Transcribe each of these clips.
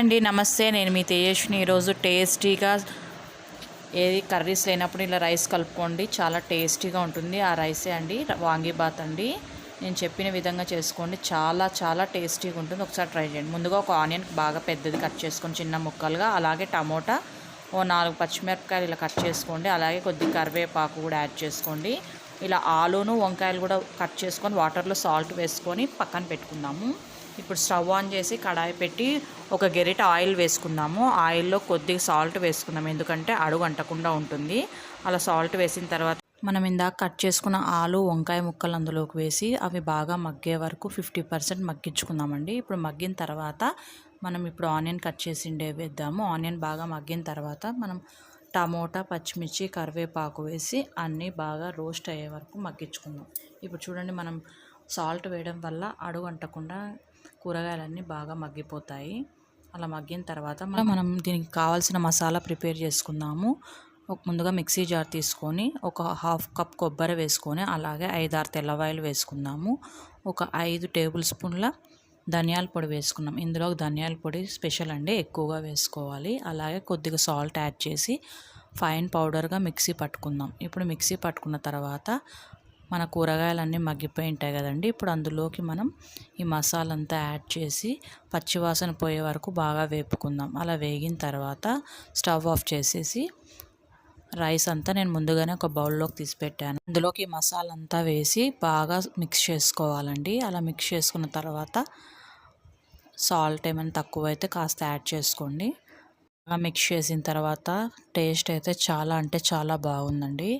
అండి నమస్తే. నేను మీ తేజస్విని ఈరోజు టేస్టీగా ఏది కర్రీస్ లేనప్పుడు ఇలా రైస్ కలుపుకోండి. చాలా టేస్టీగా ఉంటుంది. ఆ రైసే అండి వాంగీబాత్ అండి. నేను చెప్పిన విధంగా చేసుకోండి. చాలా చాలా టేస్టీగా ఉంటుంది. ఒకసారి ట్రై చేయండి. ముందుగా ఒక ఆనియన్ బాగా పెద్దది కట్ చేసుకొని చిన్న ముక్కలుగా. అలాగే టమోటా ఓ నాలుగు పచ్చిమిరపకాయలు ఇలా కట్ చేసుకోండి. అలాగే కొద్దిగా కరివేపాకు కూడా యాడ్ చేసుకోండి. ఇలా ఆలూను వంకాయలు కూడా కట్ చేసుకొని వాటర్లో సాల్ట్ వేసుకొని పక్కన పెట్టుకుందాము. ఇప్పుడు స్టవ్ ఆన్ చేసి కడాయి పెట్టి ఒక గెరిట ఆయిల్ వేసుకుందాము. ఆయిల్లో కొద్దిగా సాల్ట్ వేసుకుందాం ఎందుకంటే అడుగు అంటకుండా ఉంటుంది. అలా సాల్ట్ వేసిన తర్వాత మనం ఇందాక కట్ చేసుకున్న ఆలు వంకాయ ముక్కలు అందులోకి వేసి అవి బాగా మగ్గే వరకు ఫిఫ్టీ పర్సెంట్ మగ్గించుకుందామండి. ఇప్పుడు మగ్గిన తర్వాత మనం ఇప్పుడు ఆనియన్ కట్ చేసిండే వేద్దాము. ఆనియన్ బాగా మగ్గిన తర్వాత మనం టమోటా పచ్చిమిర్చి కరివేపాకు వేసి అన్నీ బాగా రోస్ట్ అయ్యే వరకు మగ్గించుకుందాం. ఇప్పుడు చూడండి మనం సాల్ట్ వేయడం వల్ల అడుగు అంటకుండా కూరగాయలన్నీ బాగా మగ్గిపోతాయి. అలా మగ్గిన తర్వాత మనం మనం దీనికి కావాల్సిన మసాలా ప్రిపేర్ చేసుకుందాము. ముందుగా మిక్సీ జార్ తీసుకొని ఒక హాఫ్ కప్ కొబ్బరి వేసుకొని అలాగే ఐదారు తెల్లవాయలు వేసుకుందాము. ఒక ఐదు టేబుల్ స్పూన్ల ధనియాల పొడి వేసుకున్నాం. ఇందులో ధనియాల పొడి స్పెషల్ అండి ఎక్కువగా వేసుకోవాలి. అలాగే కొద్దిగా సాల్ట్ యాడ్ చేసి ఫైన్ పౌడర్గా మిక్సీ పట్టుకుందాం. ఇప్పుడు మిక్సీ పట్టుకున్న తర్వాత మన కూరగాయలన్నీ మగ్గిపోయి ఉంటాయి కదండి. ఇప్పుడు అందులోకి మనం ఈ మసాలా అంతా యాడ్ చేసి పచ్చివాసన పోయే వరకు బాగా వేపుకుందాం. అలా వేగిన తర్వాత స్టవ్ ఆఫ్ చేసేసి రైస్ అంతా నేను ముందుగానే ఒక బౌల్లోకి తీసి పెట్టాను. అందులోకి మసాలా అంతా వేసి బాగా మిక్స్ చేసుకోవాలండి. అలా మిక్స్ చేసుకున్న తర్వాత సాల్ట్ ఏమైనా తక్కువ అయితే కాస్త యాడ్ చేసుకోండి. మిక్స్ చేసిన తర్వాత టేస్ట్ అయితే చాలా అంటే చాలా బాగుందండి.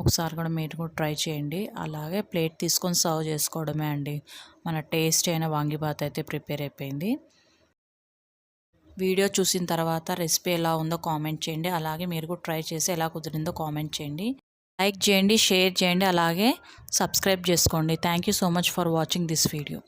ఒకసారి కూడా మీరు కూడా ట్రై చేయండి. అలాగే ప్లేట్ తీసుకొని సర్వ్ చేసుకోవడమే అండి. మన టేస్ట్ అయిన వాంగిబాత్ అయితే ప్రిపేర్ అయిపోయింది. వీడియో చూసిన తర్వాత రెసిపీ ఎలా ఉందో కామెంట్ చేయండి. అలాగే మీరు కూడా ట్రై చేసి ఎలా కుదిరిందో కామెంట్ చేయండి. లైక్ చేయండి షేర్ చేయండి. అలాగే సబ్స్క్రైబ్ చేసుకోండి. Thank you so much for watching this video.